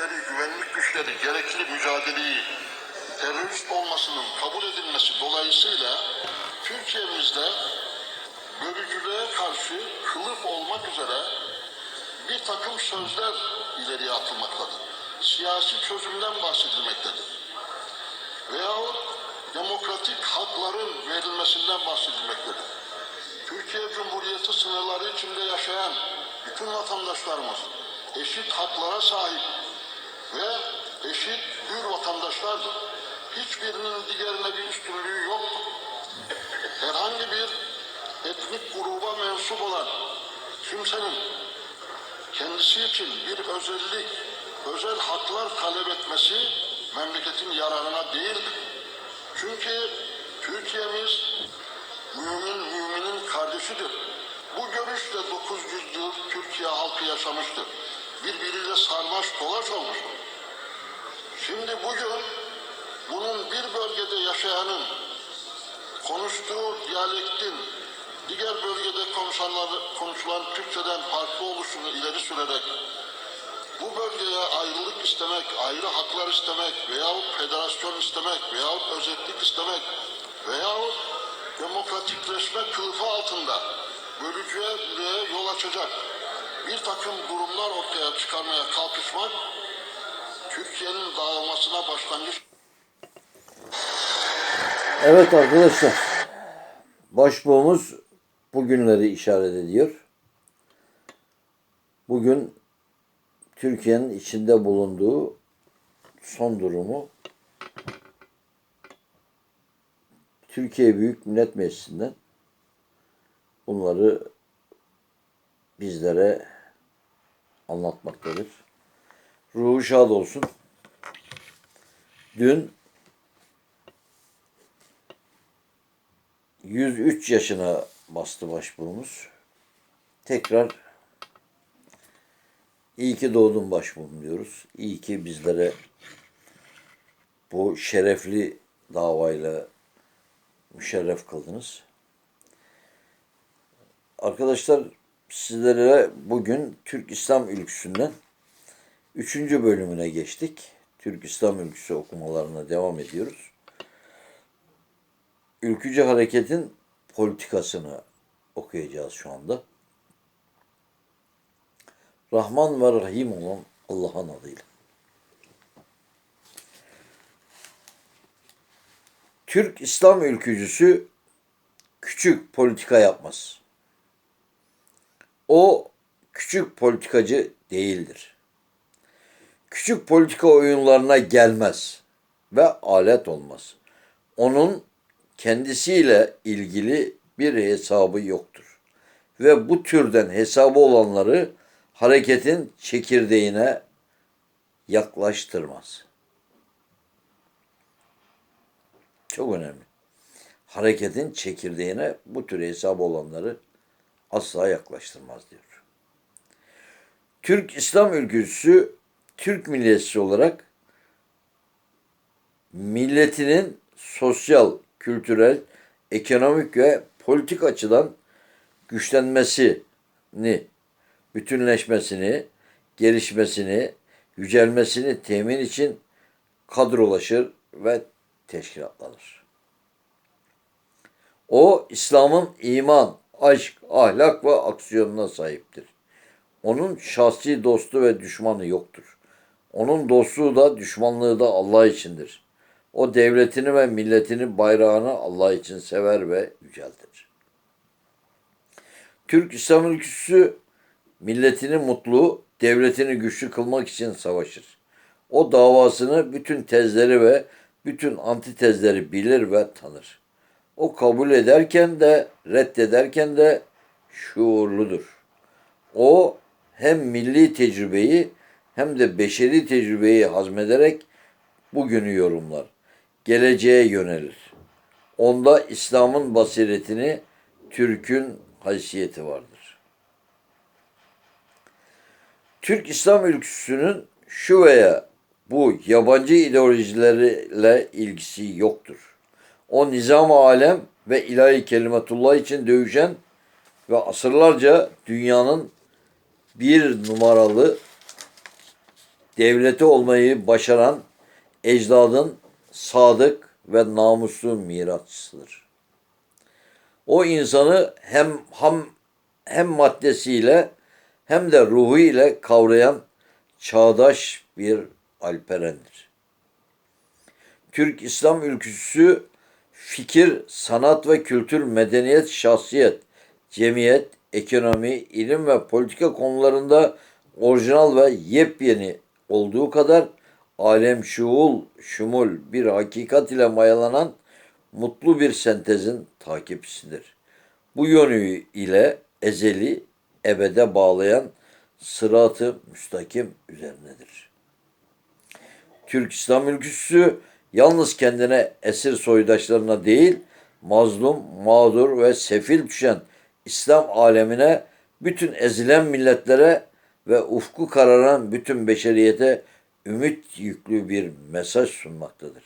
güçleri, güvenlik güçleri gerekli mücadeleyi terörist olmasının kabul edilmesi dolayısıyla Türkiye'mizde bölücülüğe karşı kılıf olmak üzere bir takım sözler ileriye atılmaktadır. Siyasi çözümden bahsedilmektedir. Veyahut demokratik hakların verilmesinden bahsedilmektedir. Türkiye Cumhuriyeti sınırları içinde yaşayan bütün vatandaşlarımız eşit haklara sahip ve eşit hür vatandaşlardır. Hiçbirinin diğerine bir üstünlüğü yoktur. Herhangi bir etnik gruba mensup olan kimsenin kendisi için bir özellik, özel haklar talep etmesi memleketin yararına değildir. Çünkü Türkiye'miz mümin müminin kardeşidir. Bu görüşle 900 yıl Türkiye halkı yaşamıştır. Birbiriyle sarmaş dolaş olmuştur. Şimdi bugün bunun bir bölgede yaşayanın konuştuğu diyalektin diğer bölgede konuşulan Türkçeden farklı oluşunu ileri sürerek bu bölgeye ayrılık istemek, ayrı haklar istemek veyahut federasyon istemek veyahut özellik istemek veyahut demokratikleşme kılıfı altında bölücülüğe yol açacak bir takım durumlar ortaya çıkarmaya kalkışmak Türkiye'nin dağılmasına başlangıç Evet arkadaşlar. Başbuğumuz bugünleri işaret ediyor. Bugün Türkiye'nin içinde bulunduğu son durumu Türkiye Büyük Millet Meclisi'nden bunları bizlere anlatmaktadır. Ruhu şad olsun. Dün 103 yaşına bastı başbuğumuz. Tekrar iyi ki doğdun başbuğum diyoruz. İyi ki bizlere bu şerefli davayla müşerref kıldınız. Arkadaşlar sizlere bugün Türk İslam Ülküsü'nden 3. bölümüne geçtik. Türk İslam Ülküsü okumalarına devam ediyoruz. Ülkücü Hareket'in politikasını okuyacağız şu anda. Rahman ve Rahim olan Allah'ın adıyla. Türk İslam ülkücüsü küçük politika yapmaz. O küçük politikacı değildir. Küçük politika oyunlarına gelmez ve alet olmaz. Onun kendisiyle ilgili bir hesabı yoktur. Ve bu türden hesabı olanları hareketin çekirdeğine yaklaştırmaz. Çok önemli. Hareketin çekirdeğine bu tür hesabı olanları asla yaklaştırmaz diyor. Türk İslam ülkücüsü Türk milliyetçisi olarak milletinin sosyal, kültürel, ekonomik ve politik açıdan güçlenmesini, bütünleşmesini, gelişmesini, yücelmesini temin için kadrolaşır ve teşkilatlanır. O İslam'ın iman, aşk, ahlak ve aksiyonuna sahiptir. Onun şahsi dostu ve düşmanı yoktur. Onun dostluğu da düşmanlığı da Allah içindir. O devletini ve milletini bayrağını Allah için sever ve yüceltir. Türk İslam ülküsü milletini mutlu, devletini güçlü kılmak için savaşır. O davasını bütün tezleri ve bütün antitezleri bilir ve tanır. O kabul ederken de reddederken de şuurludur. O hem milli tecrübeyi hem de beşeri tecrübeyi hazmederek bugünü yorumlar. Geleceğe yönelir. Onda İslam'ın basiretini, Türk'ün haysiyeti vardır. Türk İslam ülküsünün şu veya bu yabancı ideolojilerle ilgisi yoktur. O nizam alem ve ilahi kelimetullah için dövüşen ve asırlarca dünyanın bir numaralı devleti olmayı başaran ecdadın sadık ve namuslu mirasçısıdır. O insanı hem ham, hem maddesiyle hem de ruhu ile kavrayan çağdaş bir alperendir. Türk İslam ülküsü fikir, sanat ve kültür, medeniyet, şahsiyet, cemiyet, ekonomi, ilim ve politika konularında orijinal ve yepyeni olduğu kadar alem şuul, şumul bir hakikat ile mayalanan mutlu bir sentezin takipçisidir. Bu yönü ile ezeli, ebede bağlayan sıratı müstakim üzerindedir. Türk İslam ülküsü yalnız kendine esir soydaşlarına değil, mazlum, mağdur ve sefil düşen İslam alemine, bütün ezilen milletlere ve ufku kararan bütün beşeriyete ümit yüklü bir mesaj sunmaktadır.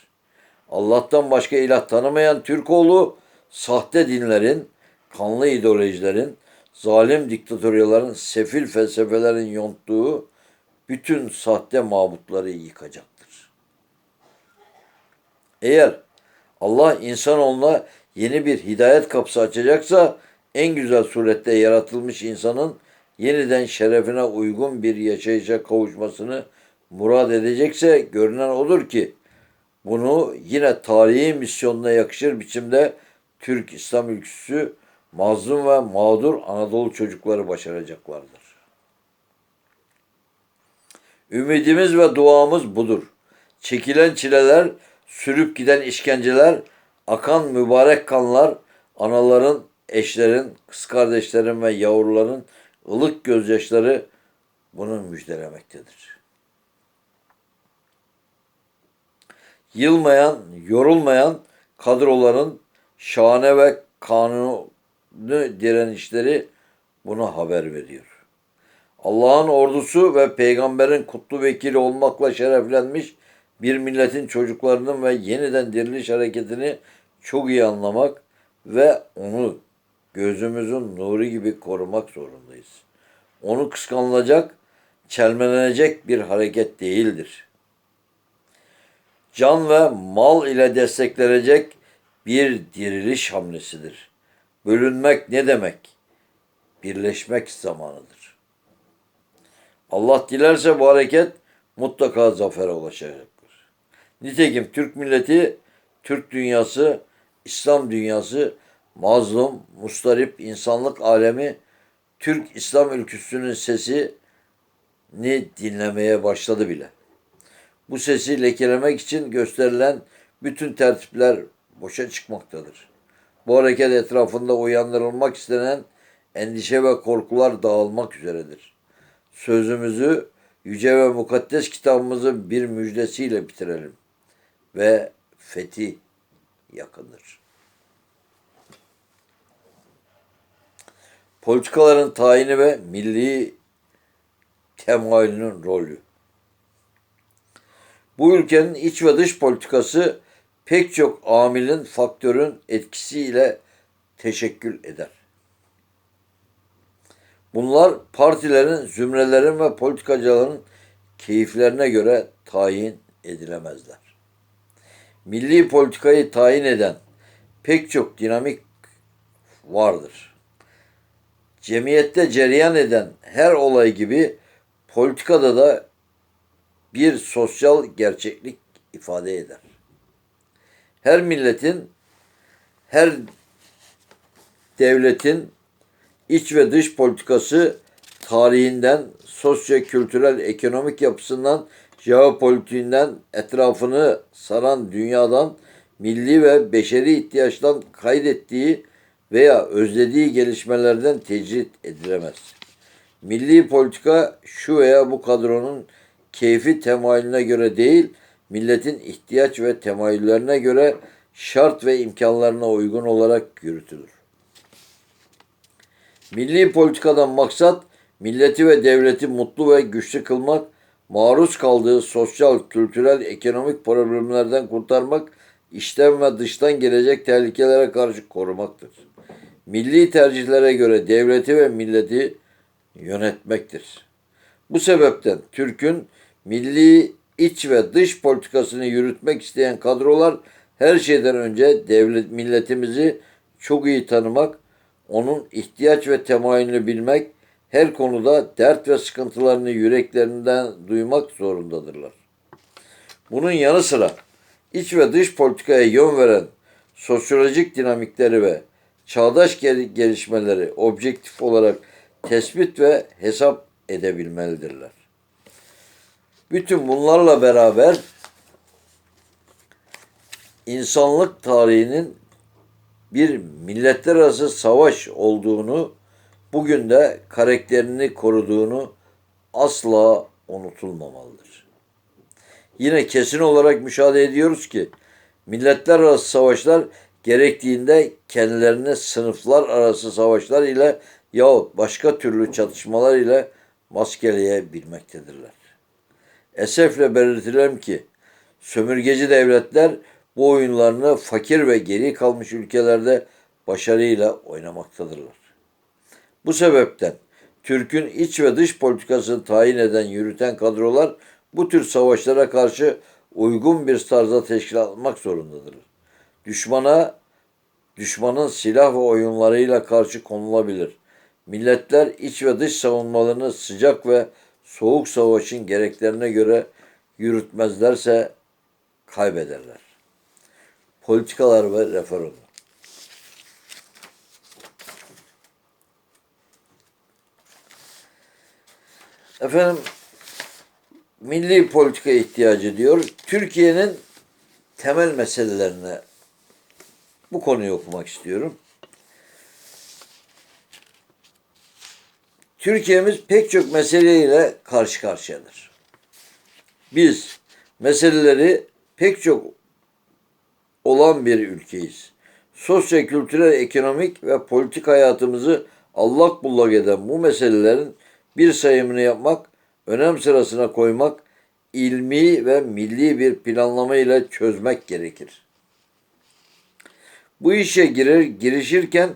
Allah'tan başka ilah tanımayan Türkoğlu, sahte dinlerin, kanlı ideolojilerin, zalim diktatöryaların, sefil felsefelerin yonttuğu bütün sahte mabutları yıkacaktır. Eğer Allah insanoğluna yeni bir hidayet kapısı açacaksa en güzel surette yaratılmış insanın yeniden şerefine uygun bir yaşayışa kavuşmasını murad edecekse görünen odur ki bunu yine tarihi misyonuna yakışır biçimde Türk İslam ülküsü mazlum ve mağdur Anadolu çocukları başaracaklardır. Ümidimiz ve duamız budur. Çekilen çileler, sürüp giden işkenceler, akan mübarek kanlar, anaların, eşlerin, kız kardeşlerin ve yavruların ılık gözyaşları bunu müjdelemektedir. Yılmayan, yorulmayan kadroların şahane ve kanunu direnişleri buna haber veriyor. Allah'ın ordusu ve peygamberin kutlu vekili olmakla şereflenmiş bir milletin çocuklarının ve yeniden diriliş hareketini çok iyi anlamak ve onu gözümüzün nuru gibi korumak zorundayız. Onu kıskanılacak, çelmelenecek bir hareket değildir. Can ve mal ile desteklenecek bir diriliş hamlesidir. Bölünmek ne demek? Birleşmek zamanıdır. Allah dilerse bu hareket mutlaka zafere ulaşacaktır. Nitekim Türk milleti, Türk dünyası, İslam dünyası, mazlum, mustarip insanlık alemi Türk İslam ülküsünün sesini dinlemeye başladı bile. Bu sesi lekelemek için gösterilen bütün tertipler boşa çıkmaktadır. Bu hareket etrafında uyandırılmak istenen endişe ve korkular dağılmak üzeredir. Sözümüzü yüce ve mukaddes kitabımızın bir müjdesiyle bitirelim. Ve fetih yakındır. Politikaların tayini ve milli temayülünün rolü. Bu ülkenin iç ve dış politikası pek çok amilin, faktörün etkisiyle teşekkül eder. Bunlar partilerin, zümrelerin ve politikacıların keyiflerine göre tayin edilemezler. Milli politikayı tayin eden pek çok dinamik vardır. Cemiyette cereyan eden her olay gibi politikada da bir sosyal gerçeklik ifade eder. Her milletin, her devletin iç ve dış politikası tarihinden, sosyo-kültürel, ekonomik yapısından, jeopolitiğinden, etrafını saran dünyadan, milli ve beşeri ihtiyaçtan kaydettiği veya özlediği gelişmelerden tecrit edilemez. Milli politika şu veya bu kadronun keyfi temayülüne göre değil, milletin ihtiyaç ve temayüllerine göre şart ve imkanlarına uygun olarak yürütülür. Milli politikadan maksat milleti ve devleti mutlu ve güçlü kılmak, maruz kaldığı sosyal, kültürel, ekonomik problemlerden kurtarmak, içten ve dıştan gelecek tehlikelere karşı korumaktır. Milli tercihlere göre devleti ve milleti yönetmektir. Bu sebepten Türk'ün milli iç ve dış politikasını yürütmek isteyen kadrolar her şeyden önce devlet milletimizi çok iyi tanımak, onun ihtiyaç ve temayülünü bilmek, her konuda dert ve sıkıntılarını yüreklerinden duymak zorundadırlar. Bunun yanı sıra iç ve dış politikaya yön veren sosyolojik dinamikleri ve çağdaş gel- gelişmeleri objektif olarak tespit ve hesap edebilmelidirler. Bütün bunlarla beraber insanlık tarihinin bir milletler arası savaş olduğunu, bugün de karakterini koruduğunu asla unutulmamalıdır. Yine kesin olarak müşahede ediyoruz ki milletler arası savaşlar gerektiğinde kendilerini sınıflar arası savaşlar ile yahut başka türlü çatışmalar ile maskeleyebilmektedirler. Esefle belirtilelim ki sömürgeci devletler bu oyunlarını fakir ve geri kalmış ülkelerde başarıyla oynamaktadırlar. Bu sebepten Türk'ün iç ve dış politikasını tayin eden, yürüten kadrolar bu tür savaşlara karşı uygun bir tarzda teşkilatlanmak zorundadır. Düşmana, düşmanın silah ve oyunlarıyla karşı konulabilir. Milletler iç ve dış savunmalarını sıcak ve soğuk savaşın gereklerine göre yürütmezlerse kaybederler. Politikalar ve referandum. Efendim milli politika ihtiyacı diyor. Türkiye'nin temel meselelerine bu konuyu okumak istiyorum. Türkiye'miz pek çok meseleyle karşı karşıyadır. Biz meseleleri pek çok olan bir ülkeyiz. Sosyo, kültürel, ekonomik ve politik hayatımızı allak bullak eden bu meselelerin bir sayımını yapmak, önem sırasına koymak, ilmi ve milli bir planlama ile çözmek gerekir. Bu işe girer, girişirken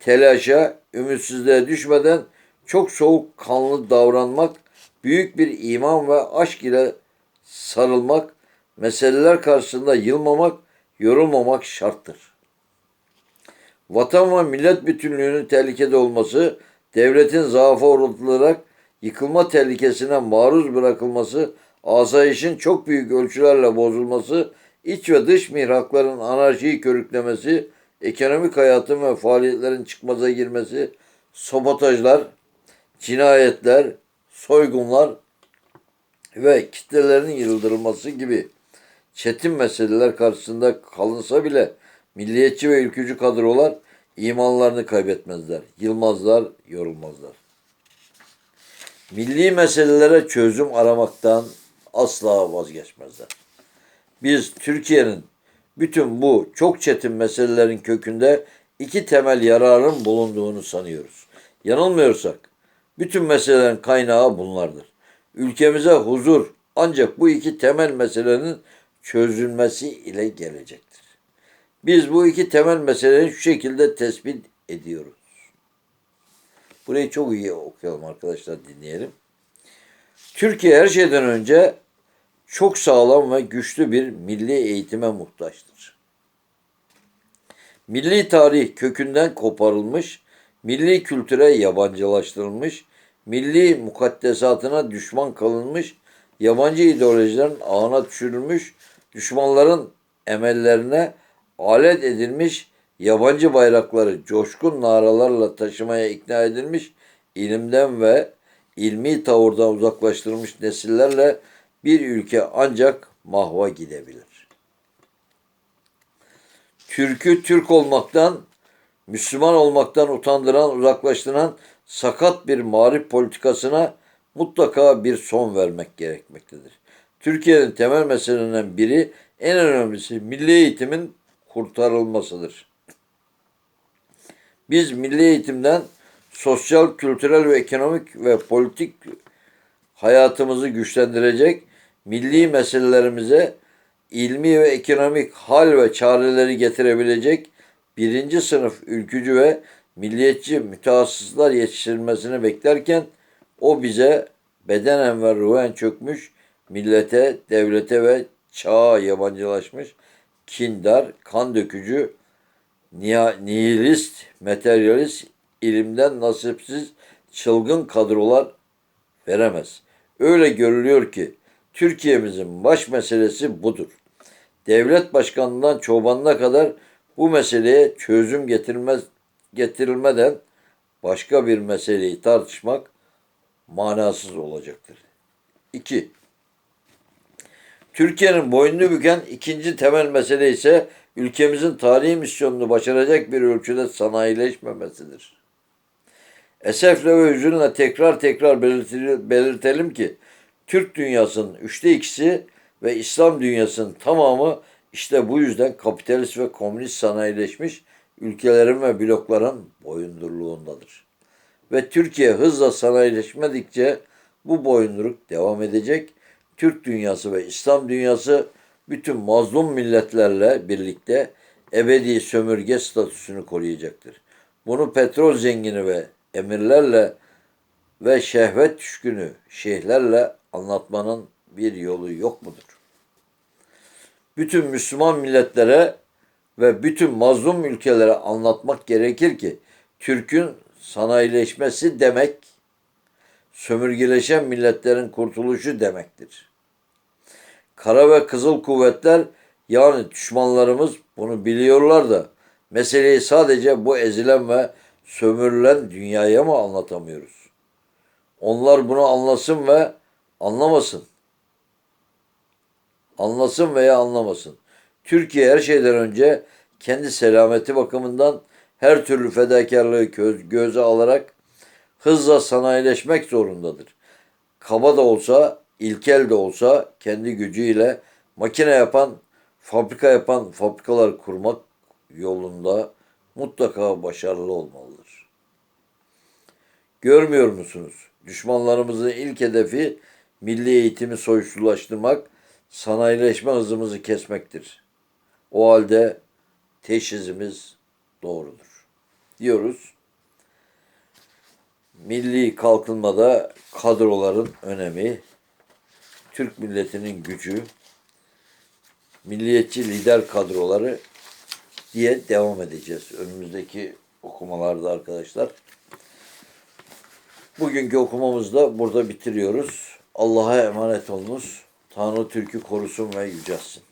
telaşa, ümitsizliğe düşmeden çok soğuk kanlı davranmak, büyük bir iman ve aşk ile sarılmak, meseleler karşısında yılmamak, yorulmamak şarttır. Vatan ve millet bütünlüğünün tehlikede olması, devletin zaafa uğratılarak yıkılma tehlikesine maruz bırakılması, asayişin çok büyük ölçülerle bozulması, iç ve dış mihrakların anarşiyi körüklemesi, ekonomik hayatın ve faaliyetlerin çıkmaza girmesi, sabotajlar, cinayetler, soygunlar ve kitlelerin yıldırılması gibi çetin meseleler karşısında kalınsa bile milliyetçi ve ülkücü kadrolar imanlarını kaybetmezler, yılmazlar, yorulmazlar. Milli meselelere çözüm aramaktan asla vazgeçmezler. Biz Türkiye'nin bütün bu çok çetin meselelerin kökünde iki temel yararın bulunduğunu sanıyoruz. Yanılmıyorsak bütün meselelerin kaynağı bunlardır. Ülkemize huzur ancak bu iki temel meselenin çözülmesi ile gelecektir. Biz bu iki temel meseleyi şu şekilde tespit ediyoruz. Burayı çok iyi okuyalım arkadaşlar dinleyelim. Türkiye her şeyden önce çok sağlam ve güçlü bir milli eğitime muhtaçtır. Milli tarih kökünden koparılmış, milli kültüre yabancılaştırılmış, milli mukaddesatına düşman kalınmış, yabancı ideolojilerin ağına düşürülmüş, düşmanların emellerine alet edilmiş, yabancı bayrakları coşkun naralarla taşımaya ikna edilmiş, ilimden ve ilmi tavırdan uzaklaştırılmış nesillerle bir ülke ancak mahva gidebilir. Türk'ü Türk olmaktan, Müslüman olmaktan utandıran, uzaklaştıran sakat bir marif politikasına mutlaka bir son vermek gerekmektedir. Türkiye'nin temel meselelerinden biri, en önemlisi milli eğitimin kurtarılmasıdır. Biz milli eğitimden sosyal, kültürel ve ekonomik ve politik hayatımızı güçlendirecek, milli meselelerimize ilmi ve ekonomik hal ve çareleri getirebilecek birinci sınıf ülkücü ve milliyetçi mütehassıslar yetiştirilmesini beklerken o bize bedenen ve ruhen çökmüş millete, devlete ve çağa yabancılaşmış, kindar, kan dökücü, nihilist, materyalist, ilimden nasipsiz, çılgın kadrolar veremez. Öyle görülüyor ki Türkiye'mizin baş meselesi budur. Devlet başkanından çobanına kadar bu meseleye çözüm getirilmez getirilmeden başka bir meseleyi tartışmak manasız olacaktır. 2. Türkiye'nin boynunu büken ikinci temel mesele ise ülkemizin tarihi misyonunu başaracak bir ölçüde sanayileşmemesidir. Esefle ve hüzünle tekrar tekrar belirtelim ki Türk dünyasının üçte ikisi ve İslam dünyasının tamamı işte bu yüzden kapitalist ve komünist sanayileşmiş ülkelerin ve blokların boyundurluğundadır. Ve Türkiye hızla sanayileşmedikçe bu boyunduruk devam edecek. Türk dünyası ve İslam dünyası bütün mazlum milletlerle birlikte ebedi sömürge statüsünü koruyacaktır. Bunu petrol zengini ve emirlerle ve şehvet düşkünü şeyhlerle anlatmanın bir yolu yok mudur? Bütün Müslüman milletlere ve bütün mazlum ülkelere anlatmak gerekir ki Türk'ün sanayileşmesi demek sömürgeleşen milletlerin kurtuluşu demektir. Kara ve kızıl kuvvetler yani düşmanlarımız bunu biliyorlar da meseleyi sadece bu ezilen ve sömürülen dünyaya mı anlatamıyoruz? Onlar bunu anlasın ve anlamasın. Anlasın veya anlamasın. Türkiye her şeyden önce kendi selameti bakımından her türlü fedakarlığı göz, göze alarak hızla sanayileşmek zorundadır. Kaba da olsa, ilkel de olsa kendi gücüyle makine yapan, fabrika yapan fabrikalar kurmak yolunda mutlaka başarılı olmalıdır. Görmüyor musunuz? Düşmanlarımızın ilk hedefi milli eğitimi soysuzlaştırmak, sanayileşme hızımızı kesmektir. O halde teşhisimiz doğrudur. Diyoruz. Milli kalkınmada kadroların önemi, Türk milletinin gücü, milliyetçi lider kadroları diye devam edeceğiz önümüzdeki okumalarda arkadaşlar. Bugünkü okumamızı da burada bitiriyoruz. Allah'a emanet olunuz. Tanrı Türk'ü korusun ve yücelsin.